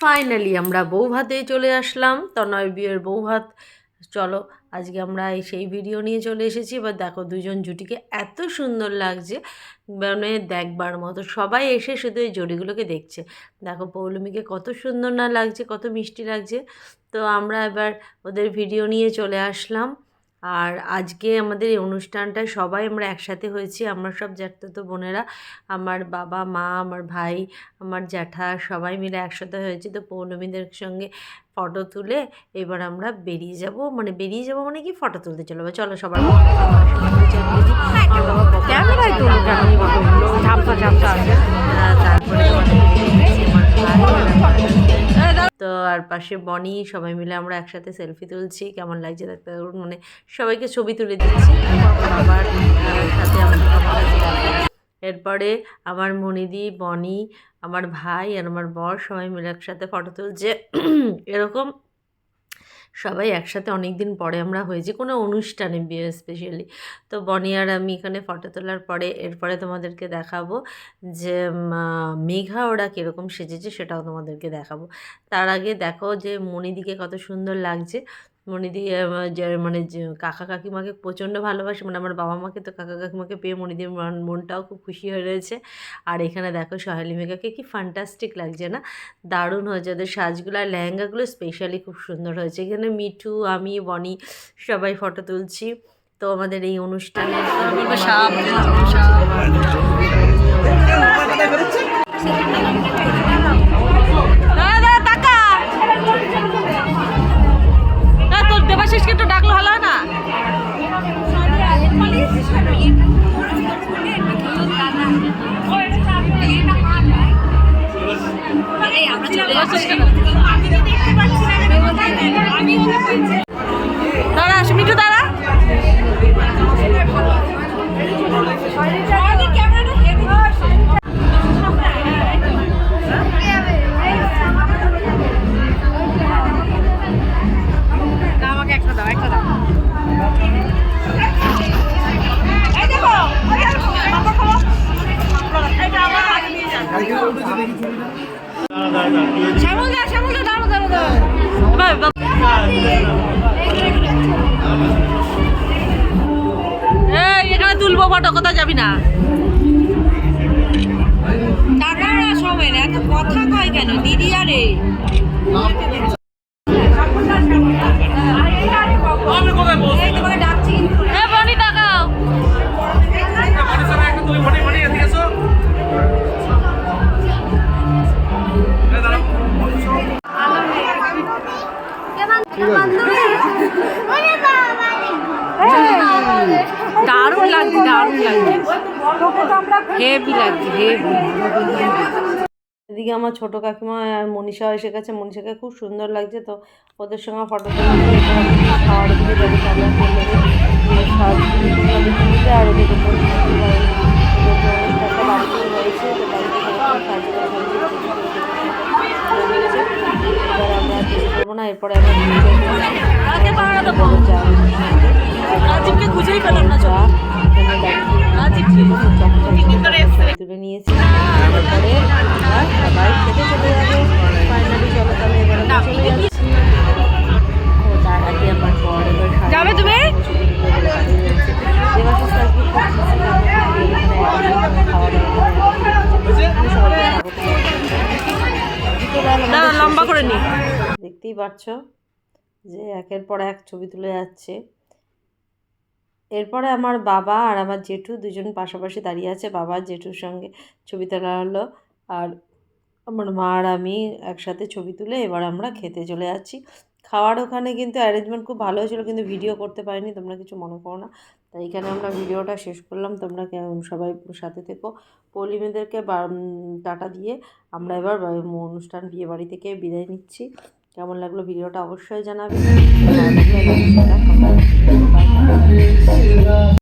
Finally আমরা বউ ভাতে চলে আসলাম। তনয় বিয়ের বউ ভাত চলো, আজকে আমরা এই সেই ভিডিও নিয়ে চলে এসেছি। এবার দেখো, দুজন জুটিকে এত সুন্দর লাগছে। মানে দেখবার মতো সবাই এসে শুধু এই জড়িগুলোকে দেখছে। দেখো, পৌলমীকে কত সুন্দর না লাগছে, কত মিষ্টি লাগছে। তো আমরা এবার ওদের ভিডিও নিয়ে চলে আসলাম। আর আজকে আমাদের এই অনুষ্ঠানটায় সবাই আমরা একসাথে হয়েছি আমরা সব জ্যাঠাতো বোনেরা আমার বাবা মা আমার ভাই আমার জ্যাঠা সবাই মিলে একসাথে হয়েছি তো পৌলমীদের সঙ্গে ফটো তুলে এবার আমরা বেরিয়ে যাব মানে বেরিয়ে যাব মানে কি ফটো তুলতে চলো চলো সবার ক্যামেরায় তারপরে আর পাশে বনি, সবাই মিলে আমরা একসাথে সেলফি তুলছি। কেমন লাগছে দেখতে মানে সবাইকে ছবি তুলে দিচ্ছি। বাবার সাথে। এরপরে আমার মনিদি, বনি, আমার ভাই আর আমার বর সবাই মিলে একসাথে ফটো তুলছে। এরকম সবাই একসাথে অনেক দিন পরে আমরা হয়েছি, কোনো অনুষ্ঠানে বিয়ে স্পেশালি তো বনি আর আমি এখানে ফটো তোলার পরে, এরপরে তোমাদেরকে দেখাবো যে মেঘা ওরা কীরকম সেজেছে সেটাও তোমাদেরকে দেখাবো। তার আগে দেখো যে মনিদিকে কত সুন্দর লাগছে। মনিদি আহ, যে মানে কাকা কাকিমাকে প্রচণ্ড ভালোবাসে মানে আমার বাবা মাকে তো কাকা কাকিমাকে পেয়ে মন- মনটাও খুব খুশি হয়ে রয়েছে। আর এখানে দেখো সহেলি মেঘাকে কি ফান্টাস্টিক লাগছে না? দারুণ হয়েছে ওদের সাজগুলো আর লেহেঙ্গাগুলো স্পেশালি খুব সুন্দর হয়েছে। এখানে মিঠু আমি বনি সবাই ফটো তুলছি। তো আমাদের এই অনুষ্ঠানে তোর শ্যামল এখানে তুলবো ফটো, কোথাও যাবি না? টাকা সময় এত কথা কয় কেন? দিদি আরে। দারুণ লাগছে দারুণ লাগছে। হেভি লাগছে হেভি এদিকে আমার ছোট কাকিমা আর মনীষা এসে গেছে। মনীষাকে খুব সুন্দর লাগছে, তো ওদের সঙ্গে ফটো তুলে না এরপরে তুলে নিয়েছি তারপরে আমরা সবাই খেতে চলে যাব। দেখতেই পাচ্ছ যে একের পর এক ছবি তুলে যাচ্ছে। এরপরে আমার বাবা আর আমার জেঠু দুজন পাশাপাশি দাঁড়িয়ে আছে, বাবা জেঠুর সঙ্গে ছবি তোলা হলো আর আমার মা আর আমি একসাথে ছবি তুলে এবার আমরা খেতে চলে যাচ্ছি। খাওয়ার ওখানে কিন্তু অ্যারেঞ্জমেন্ট খুব ভালো হয়েছিল কিন্তু ভিডিও করতে পারিনি, তোমরা কিছু মনে করো না। তাই এখানে আমরা ভিডিওটা শেষ করলাম, তোমরা সবাই সাথে থেকো। পলিমেদেরকে টাটা দিয়ে আমরা এবার অনুষ্ঠান বিয়ে বাড়ি থেকে বিদায় নিচ্ছি। কেমন লাগল ভিডিওটা অবশ্যই জানাবে